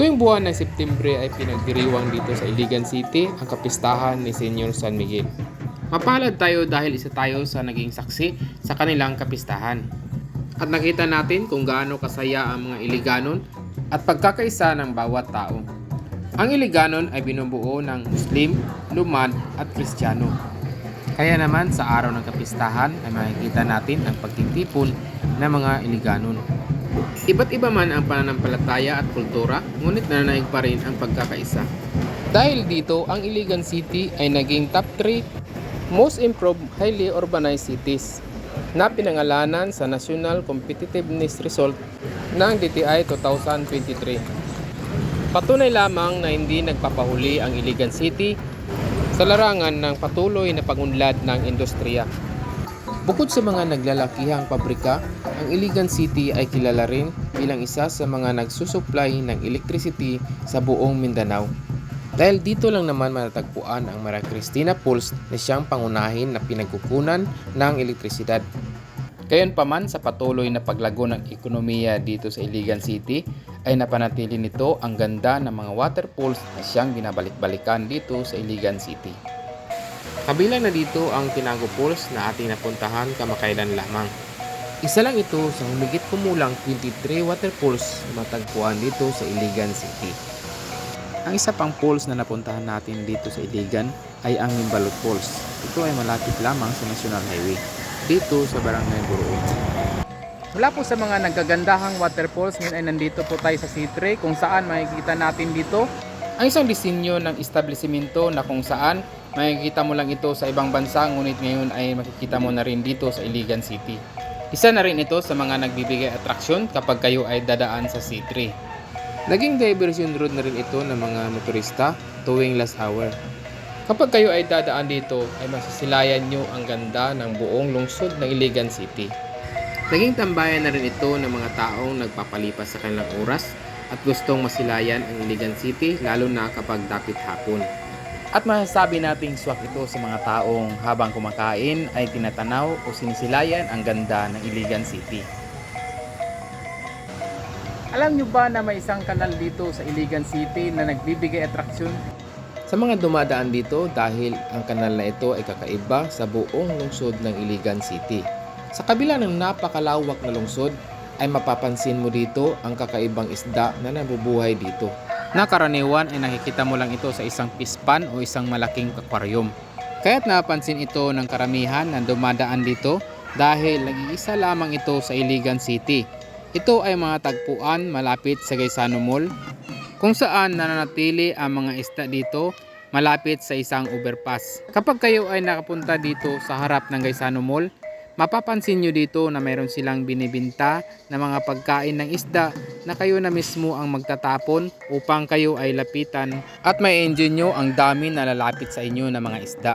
Tuwing buwan ng Septembre ay pinagdiriwang dito sa Iligan City ang kapistahan ni Senyor San Miguel. Mapalad tayo dahil isa tayo sa naging saksi sa kanilang kapistahan. At nakita natin kung gaano kasaya ang mga Iliganon at pagkakaisa ng bawat tao. Ang Iliganon ay binubuo ng Muslim, Lumad at Kristiyano. Kaya naman sa araw ng kapistahan ay makikita natin ang pagtitipon ng mga Iliganon. Iba't iba man ang pananampalataya at kultura, ngunit nananaig pa rin ang pagkakaisa. Dahil dito, ang Iligan City ay naging top 3 most improved highly urbanized cities na pinangalanan sa National Competitiveness Result ng DTI 2023. Patunay lamang na hindi nagpapahuli ang Iligan City sa larangan ng patuloy na pagunlad ng industriya. Bukod sa mga naglalakihang pabrika, ang Iligan City ay kilala rin bilang isa sa mga nagsusupply ng electricity sa buong Mindanao. Dahil dito lang naman matatagpuan ang Maria Cristina Pools na siyang pangunahin na pinagkukunan ng elektrisidad. Gayon pa man sa patuloy na paglago ng ekonomiya dito sa Iligan City, ay napanatili nito ang ganda ng mga water pools na siyang binabalik-balikan dito sa Iligan City. Kabilang na dito ang Tinago Falls na ating napuntahan kamakailan lamang. Isa lang ito sa humigit kumulang 23 waterfalls na matagpuan dito sa Iligan City. Ang isa pang falls na napuntahan natin dito sa Iligan ay ang Nimbalot Falls. Ito ay malapit lamang sa National Highway dito sa Barangay Buruon. Mula po sa mga nagagandahang waterfalls, ngayon ay nandito po tayo sa C3 kung saan makikita natin dito ang isang disenyo ng establishmento na kung saan makikita mo lang ito sa ibang bansa ngunit ngayon ay makikita mo na rin dito sa Iligan City. Isa na rin ito sa mga nagbibigay atraksyon kapag kayo ay dadaan sa C3. Naging diversion road na rin ito ng mga motorista tuwing last hour. Kapag kayo ay dadaan dito ay masisilayan nyo ang ganda ng buong lungsod ng Iligan City. Naging tambayan na rin ito ng mga taong nagpapalipas sa kanilang oras at gustong masilayan ang Iligan City lalo na kapag dapit hapon. At masasabi nating swak ito sa mga taong habang kumakain ay tinatanaw o sinisilayan ang ganda ng Iligan City. Alam nyo ba na may isang kanal dito sa Iligan City na nagbibigay atraksyon? Sa mga dumadaan dito dahil ang kanal na ito ay kakaiba sa buong lungsod ng Iligan City. Sa kabila ng napakalawak na lungsod ay mapapansin mo dito ang kakaibang isda na nabubuhay dito. Nakaraniwan ay nakikita mo lang ito sa isang pispan o isang malaking aquarium. Kaya't napansin ito ng karamihan na dumadaan dito dahil nag-iisa lamang ito sa Iligan City. Ito ay mga tagpuan malapit sa Gaisano Mall kung saan nananatili ang mga isda dito malapit sa isang overpass. Kapag kayo ay nakapunta dito sa harap ng Gaisano Mall, mapapansin nyo dito na mayroon silang binibinta na mga pagkain ng isda na kayo na mismo ang magtatapon upang kayo ay lapitan at may enjoy nyo ang dami na lalapit sa inyo na mga isda.